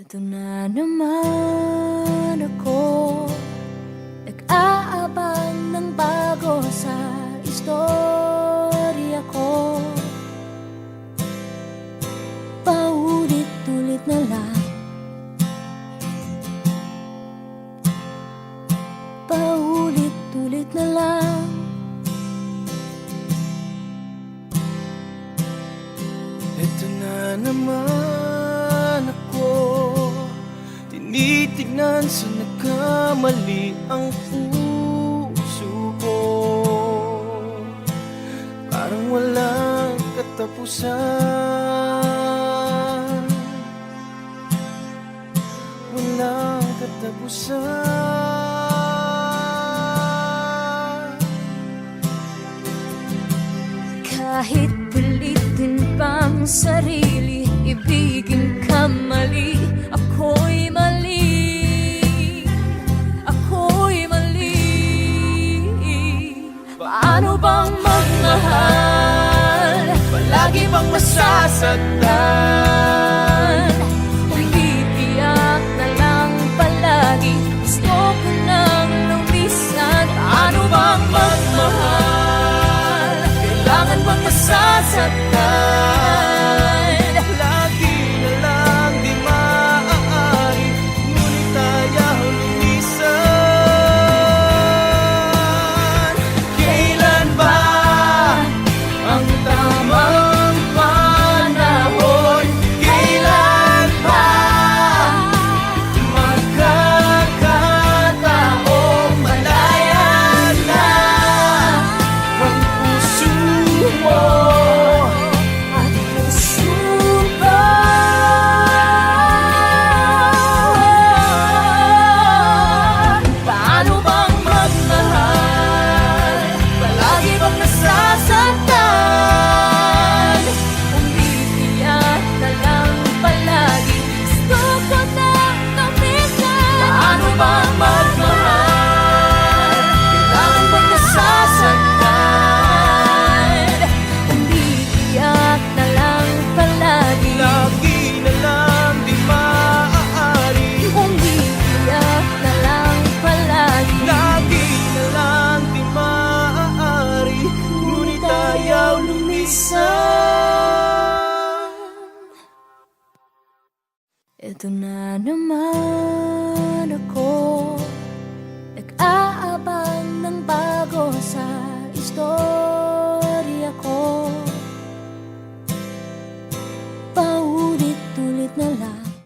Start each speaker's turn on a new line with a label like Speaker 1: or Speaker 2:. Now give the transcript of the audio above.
Speaker 1: Ito na naman ako. Nag-aabang ng bago sa istorya ko. Paulit-ulit na lang. Paulit-ulit na lang.
Speaker 2: Ito na naman Tinitignan sa nagkamali ang puso ko. Parang walang katapusan. Walang katapusan.
Speaker 1: Kahit Paano bang magmahal?
Speaker 2: Palagi bang masasaktan
Speaker 1: Umiiyak na lang palagi. Gusto ko nang lumisan. Paano bang magmahal? Kailangan bang masasaktan Ito na naman ako